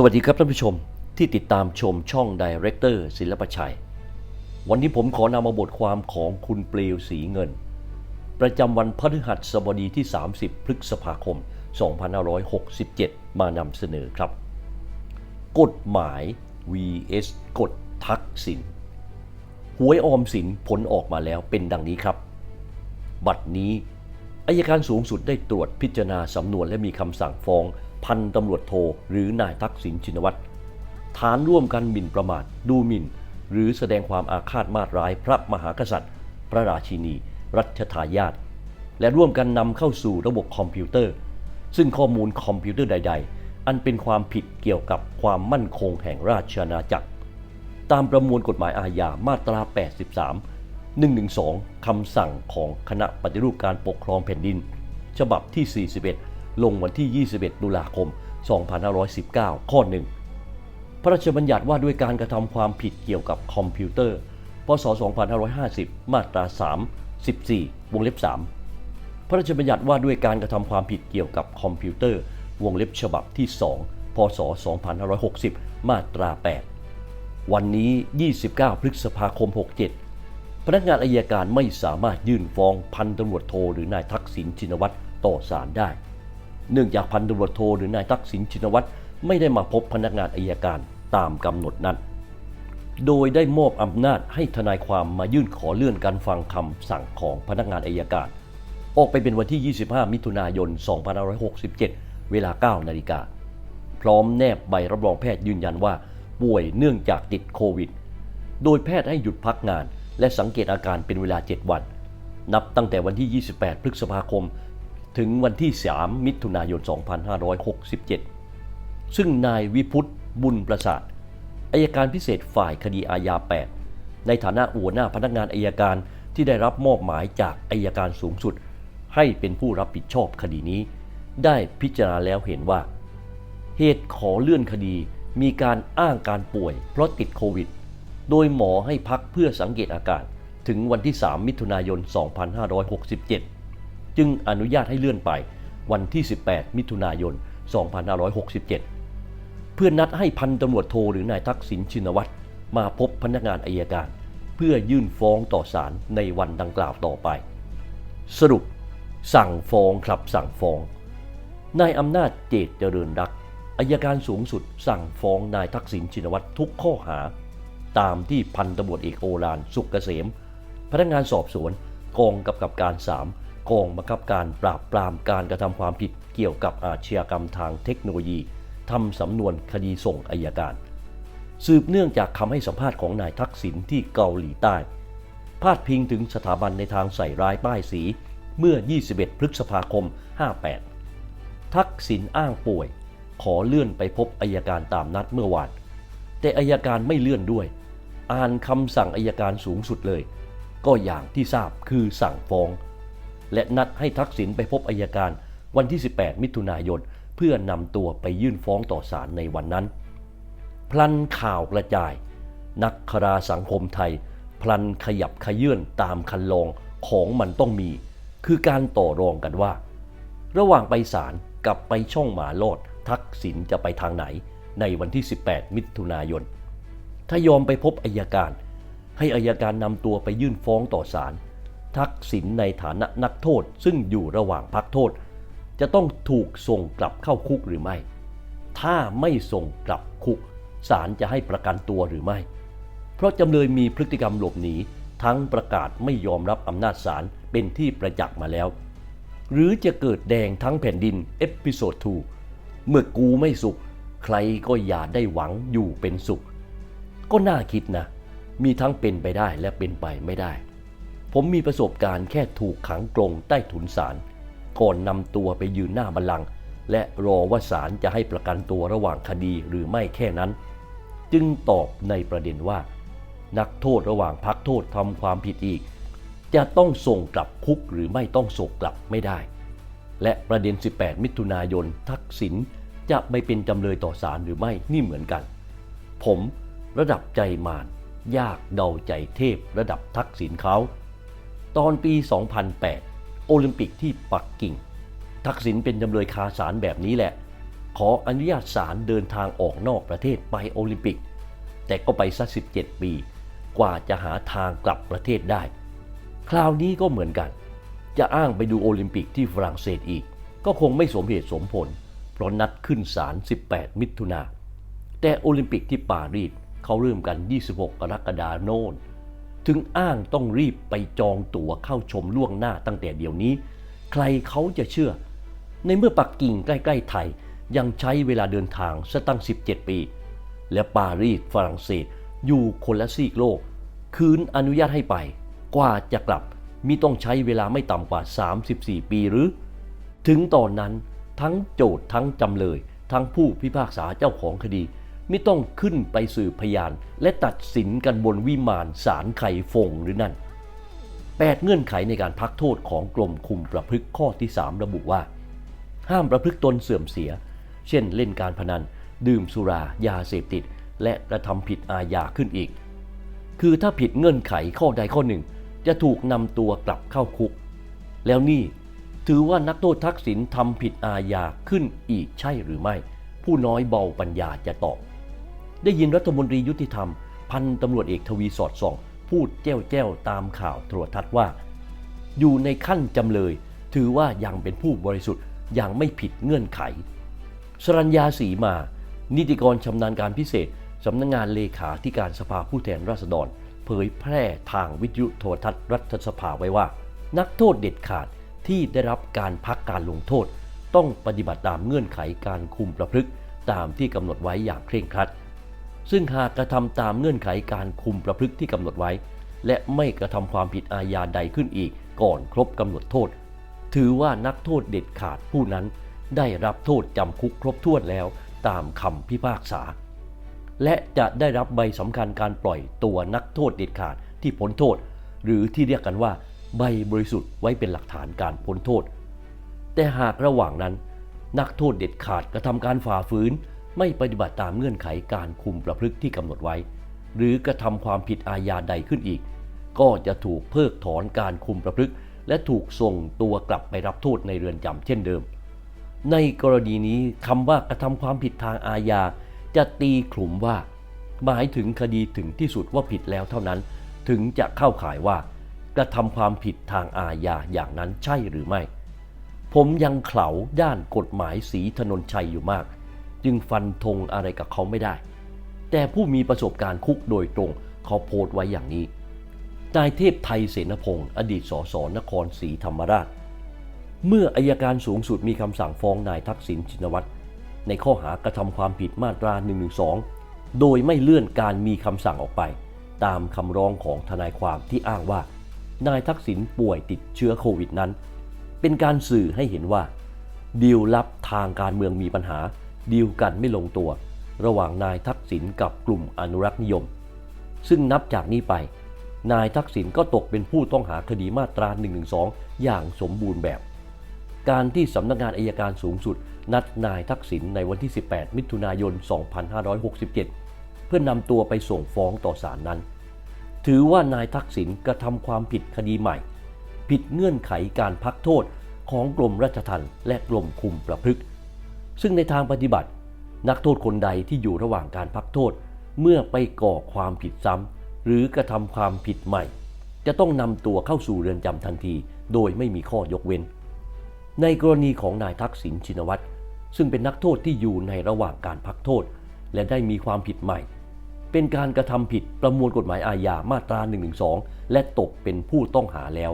สวัสดีครับท่านผู้ชมที่ติดตามชมช่องดีเรคเตอร์ศิลปชัย วันนี้ผมขอนำมาบทความของคุณเปลวสีเงิน ประจำวันพฤหัสบดีที่ 30 พฤษภาคม 2567 มานำเสนอครับ กฎหมาย vs กฎทักษิณหวยออมสินผลออกมาแล้วเป็นดังนี้ครับ บัดนี้อายการสูงสุดได้ตรวจพิจารณาสำนวนและมีคำสั่งฟ้อง พันตำรวจโทหรือนายทักษิณชินวัตรฐานร่วมกันหมิ่นประมาทดูหมิ่น หรือแสดงความอาฆาตมาตร้ายพระมหากษัตริย์ พระราชินี รัชทายาทและร่วมกันนำเข้าสู่ระบบคอมพิวเตอร์ ซึ่งข้อมูลคอมพิวเตอร์ใด ๆ อันเป็นความผิดเกี่ยวกับความมั่นคงแห่งราชอาณาจักร ตามประมวลกฎหมายอาญามาตรา 83 112 คำสั่งของคณะปฏิรูปการปกครองแผ่นดิน ฉบับที่ 41 ลงวันที่ 21 ตุลาคม 2519 ข้อ 1 พระราชบัญญัติว่าด้วยการกระทำความผิดเกี่ยวกับคอมพิวเตอร์ พศ 2550 มาตรา 3 14 วงเล็บ 3 พระราชบัญญัติว่าด้วยการกระทำความผิดเกี่ยวกับคอมพิวเตอร์ วงเล็บฉบับที่ 2 พศ 2560 มาตรา 8 วันนี้ 29 พฤษภาคม 67พนักงานอายการไม่สามารถยื่นฟ้องพันตำรวจโท หรือนายทักษิณชินวัตรต่อศาลได้ เนื่องจากพันตำรวจโทหรือนายทักษิณชินวัตรไม่ได้มาพบพนักงานอายการตามกำหนดนั้น โดยได้มอบอำนาจให้ทนายความมายื่นขอเลื่อนการฟังคำสั่งของพนักงานอายการ ออกไปเป็นวันที่ 25 มิถุนายน 2567 เวลา 9 นาฬิกา พร้อมแนบใบรับรองแพทย์ยืนยันว่า ป่วยเนื่องจากติดโควิด โดยแพทย์ให้หยุดพักงาน และสังเกตอาการเป็นเวลา 7 วัน นับตั้งแต่วันที่ 28 พฤษภาคม ถึงวันที่ 3 มิถุนายน 2567 ซึ่งนายวิพุทธบุญประสาทอายการพิเศษฝ่ายคดีอาญา 8 ในฐานะหัวหน้าพนักงานอายการที่ได้รับมอบหมายจากอายการสูงสุด ให้เป็นผู้รับผิดชอบคดีนี้ ได้พิจารณาแล้วเห็นว่า เหตุขอเลื่อนคดีมีการอ้างการป่วยเพราะติดโควิด โดยหมอให้พักเพื่อสังเกตอาการถึงวันที่ 3 มิถุนายน 2567 จึงอนุญาตให้เลื่อนไป วันที่ 18 มิถุนายน 2567 เพื่อนัดให้พันตำรวจโทหรือนายทักษิณชินวัตรมาพบพนักงานอายการ เพื่อยื่นฟ้องต่อศาลในวันดังกล่าวต่อไป สรุป สั่งฟ้องครับสั่งฟ้องนายอำนาจเจตเจริญรักอายการสูงสุดสั่งฟ้องนายทักษิณชินวัตรทุกข้อหา ตามที่พันตำรวจเอกโอฬารสุกเกษม พนักงานสอบสวนกองกำกับการ 3 กองบังคับการปราบปรามการกระทำความผิดเกี่ยวกับอาชญากรรมทางเทคโนโลยีทำสำนวนคดีส่งอายการ สืบเนื่องจากคำให้สัมภาษณ์ของนายทักษิณที่เกาหลีใต้ พาดพิงถึงสถาบันในทางใส่ร้ายป้ายสี เมื่อ 21 พฤษภาคม 58 ทักษิณอ้างป่วย ขอเลื่อนไปพบอายการตามนัดเมื่อวาน แต่อายการไม่เลื่อนด้วย อ่านคำสั่งอายการสูงสุดเลย ก็อย่างที่ทราบคือสั่งฟ้อง และนัดให้ทักษิณไปพบอายการวันที่ 18 มิถุนายน เพื่อนำตัวไปยื่นฟ้องต่อศาลในวันนั้น พลันข่าวกระจาย นักคราสังคมไทย พลันขยับขยื่นตามคันลองของมันต้องมี คือการต่อรองกันว่า ระหว่างไปศาลกับไปช่องหมาโลดทักษิณจะไปทางไหนในวันที่ 18 มิถุนายน ถ้ายอมไปพบอายการ ให้อายการนำตัวไปยื่นฟ้องต่อศาล ทักษิณในฐานะนักโทษ ซึ่งอยู่ระหว่างพักโทษ จะต้องถูกส่งกลับเข้าคุกหรือไม่ ถ้าไม่ส่งกลับคุกศาลจะให้ประกันตัวหรือไม่ เพราะจำเลยมีพฤติกรรมหลบหนีทั้งประกาศไม่ยอมรับอำนาจศาลเป็นที่ประจักษ์มาแล้ว หรือจะเกิดแดงทั้งแผ่นดินเอพิโซด2เมื่อกูไม่สุข ใครก็อย่าได้หวังอยู่เป็นสุข ก็น่าคิดนะ มีทั้งเป็นไปได้และเป็นไปไม่ได้ ผมมีประสบการณ์แค่ถูกขังกรงใต้ถุนศาลก่อนนำตัวไปยืนหน้าบัลลังก์และรอว่าศาลจะให้ประกันตัวระหว่างคดีหรือไม่แค่นั้น จึงตอบในประเด็นว่า นักโทษระหว่างพักโทษทำความผิดอีก จะต้องส่งกลับคุกหรือไม่ต้องส่งกลับไม่ได้ และประเด็น 18 มิถุนายนทักษิณจะไปเป็นจำเลยต่อศาลหรือไม่นี่เหมือนกัน ผมระดับใจมารยากเดาใจเทพระดับทักษิณเขา ตอนปี 2008 โอลิมปิกที่ปักกิ่ง ทักษิณเป็นจำเลยคาศาลแบบนี้แหละ ขออนุญาตศาลเดินทางออกนอกประเทศไปโอลิมปิก แต่ก็ไปสัก 17 ปี กว่าจะหาทางกลับประเทศได้ คราวนี้ก็เหมือนกัน จะอ้างไปดูโอลิมปิกที่ฝรั่งเศสอีก ก็คงไม่สมเหตุสมผล เพราะนัดขึ้นศาล 18 มิถุนาแต่โอลิมปิกที่ปารีสเขาเริ่มกัน 26 กรกฎาคมโน่น ถึงอ้างต้องรีบไปจองตั๋วเข้าชมล่วงหน้าตั้งแต่เดี๋ยวนี้ ใครเขาจะเชื่อ ในเมื่อปักกิ่งใกล้ๆไทยยังใช้เวลาเดินทางซะตั้ง 17 ปี และปารีสฝรั่งเศสอยู่คนละซีกโลก คืนอนุญาตให้ไป กว่าจะกลับมีต้องใช้เวลาไม่ต่ำกว่า 34 ปีหรือ ถึงตอนนั้นทั้งโจทย์ทั้งจำเลย ทั้งผู้พิพากษาเจ้าของคดี ไม่ต้องขึ้นไปสืบพยาน และตัดสินกันบนวิมานศาลไข่ฟงหรือนั่น 8 เงื่อนไขในการพักโทษของกรมคุมประพฤกข้อที่ 3 ระบุว่า ห้ามประพฤติตนเสื่อมเสีย เช่นเล่นการพนัน ดื่มสุรายาเสพติด และกระทำผิดอาญาขึ้นอีก คือถ้าผิดเงื่อนไขข้อใดข้อหนึ่ง จะถูกนำตัวกลับเข้าคุก แล้วนี่ถือว่านักโทษทักษิณทำผิดอาญาขึ้นอีกใช่หรือไม่ ผู้น้อยเบาปัญญาจะตอบ ได้ยินรัฐมนตรียุติธรรม พันตำรวจเอกทวีสอดส่อง พูดแจ้วแจ้วตามข่าวโทรทัศน์ว่า อยู่ในขั้นจำเลย ถือว่ายังเป็นผู้บริสุทธิ์ยังไม่ผิดเงื่อนไข สรัญญาสีมา นิติกรชำนาญการพิเศษสำนักงงานเลขาธิการสภาผู้แทนราษฎร เผยแพร่ทางวิทยุโทรทัศน์รัฐสภาไว้ว่า นักโทษเด็ดขาดที่ได้รับการพักการลงโทษ ต้องปฏิบัติตามเงื่อนไขการคุมประพฤติตามที่กำหนดไว้อย่างเคร่งครัด ซึ่งหากกระทำตามเงื่อนไขการคุมประพฤติที่กำหนดไว้ และไม่กระทำความผิดอาญาใดขึ้นอีกก่อนครบกำหนดโทษ ถือว่านักโทษเด็ดขาดผู้นั้น ได้รับโทษจำคุกครบถ้วนแล้วตามคำพิพากษา และจะได้รับใบสำคัญการปล่อยตัวนักโทษเด็ดขาดที่พ้นโทษ หรือที่เรียกกันว่า ใบบริสุทธิ์ไว้เป็นหลักฐานการพ้นโทษ แต่หากระหว่างนั้น นักโทษเด็ดขาดกระทำการฝ่าฝืน ไม่ปฏิบัติตามเงื่อนไขการคุมประพฤติที่กำหนดไว้ หรือกระทำความผิดอาญาใดขึ้นอีก ก็จะถูกเพิกถอนการคุมประพฤติ และถูกส่งตัวกลับไปรับโทษในเรือนจำเช่นเดิม ในกรณีนี้คำว่ากระทำความผิดทางอาญาจะตีขลุ่มว่า หมายถึงคดีถึงที่สุดว่าผิดแล้วเท่านั้น ถึงจะเข้าข่ายว่ากระทำความผิดทางอาญาอย่างนั้นใช่หรือไม่ ผมยังเขลาด้านกฎหมายสีถนนชัยอยู่มาก จึงฟันธงอะไรกับเขาไม่ได้ แต่ผู้มีประสบการณ์คุกโดยตรงเขาโพสต์ไว้อย่างนี้ นายเทพไทยเสนพงศ์อดีตสสนครศรีธรรมราช เมื่ออายการสูงสุดมีคำสั่งฟ้องนายทักษิณชินวัตรในข้อหากระทำความผิดมาตรา 112 โดยไม่เลื่อนการมีคำสั่งออกไป ตามคำร้องของทนายความที่อ้างว่า นายทักษิณป่วยติดเชื้อโควิดนั้น เป็นการสื่อให้เห็นว่าดีลลับทางการเมืองมีปัญหา ดีลกันไม่ลงตัว ระหว่างนายทักษิณกับกลุ่มอนุรักษ์นิยม ซึ่งนับจากนี้ไป นายทักษิณก็ตกเป็นผู้ต้องหาคดีมาตรา 112 อย่างสมบูรณ์แบบ การที่สำนักงานอายการสูงสุด นัดนายทักษิณในวันที่ 18 มิถุนายน 2567 เพื่อนำตัวไปส่งฟ้องต่อศาลนั้น ถือว่านายทักษิณกระทำความผิดคดีใหม่ ผิดเงื่อนไขการพักโทษของกรมราชทัณฑ์และกรมคุมประพฤกษ์ ซึ่งในทางปฏิบัติ นักโทษคนใดที่อยู่ระหว่างการพักโทษ เมื่อไปก่อความผิดซ้ำหรือกระทำความผิดใหม่ จะต้องนำตัวเข้าสู่เรือนจำทันที โดยไม่มีข้อยกเว้น ในกรณีของนายทักษิณชินวัตรซึ่งเป็นนักโทษที่อยู่ในระหว่างการพักโทษ และได้มีความผิดใหม่ เป็นการกระทำผิดประมวลกฎหมายอาญามาตรา 112 และตกเป็นผู้ต้องหาแล้ว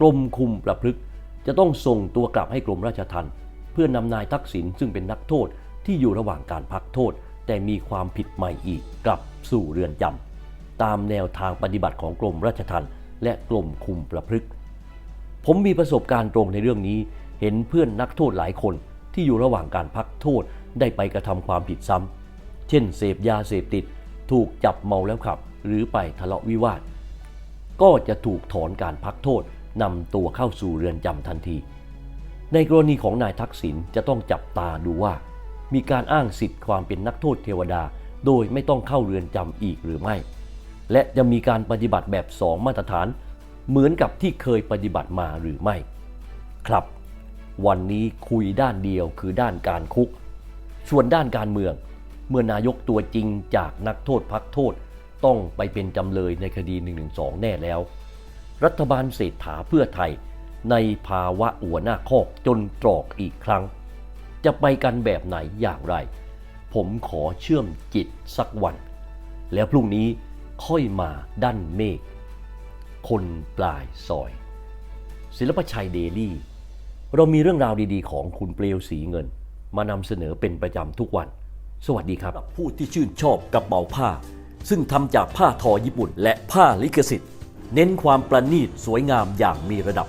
กรมคุมประพฤกษ์จะต้องส่งตัวกลับให้กรมราชทัณฑ์ พื่อนำนายทักษิณซึ่งเป็นนักโทษที่อยู่ระหว่างการพักโทษ แต่มีความผิดใหม่อีกกลับสู่เรือนจำตามแนวทางปฏิบัติของกรมราชทัณฑ์และกรมคุมประพฤกษ์ผมมีประสบการณ์ตรงในเรื่องนี้ เห็นเพื่อนนักโทษหลายคนที่อยู่ระหว่างการพักโทษได้ไปกระทำความผิดซ้ำ เช่น เสพยาเสพติด ถูกจับเมาแล้วขับ หรือไปทะเลาะวิวาท ก็จะถูกถอนการพักโทษนำตัวเข้าสู่เรือนจำทันที ในกรณีของนายทักษิณจะต้องจับตาดูว่า มีการอ้างสิทธิ์ความเป็นนักโทษเทวดา โดยไม่ต้องเข้าเรือนจำอีกหรือไม่ และจะมีการปฏิบัติแบบสองมาตรฐาน เหมือนกับที่เคยปฏิบัติมาหรือไม่ ครับ วันนี้คุยด้านเดียวคือด้านการคุก ส่วนด้านการเมือง เมื่อนายกตัวจริงจากนักโทษพักโทษต้องไปเป็นจำเลยในคดี112แน่แล้ว รัฐบาลเศรษฐาเพื่อไทย ในภาวะอัวหน้าคอกจนตรอกอีกครั้ง จะไปกันแบบไหนอย่างไร ผมขอเชื่อมจิตสักวัน แล้วพรุ่งนี้ค่อยมาดั้นเมฆ คนปลายซอย ศิลปชัยเดลี่ เรามีเรื่องราวดีๆ ของคุณเปลวสีเงิน มานำเสนอเป็นประจำทุกวัน สวัสดีครับ ผู้ที่ชื่นชอบกระเป๋าผ้า ซึ่งทำจากผ้าทอญี่ปุ่น และผ้าลิขสิทธิ์ เน้นความประณีตสวยงามอย่างมีระดับ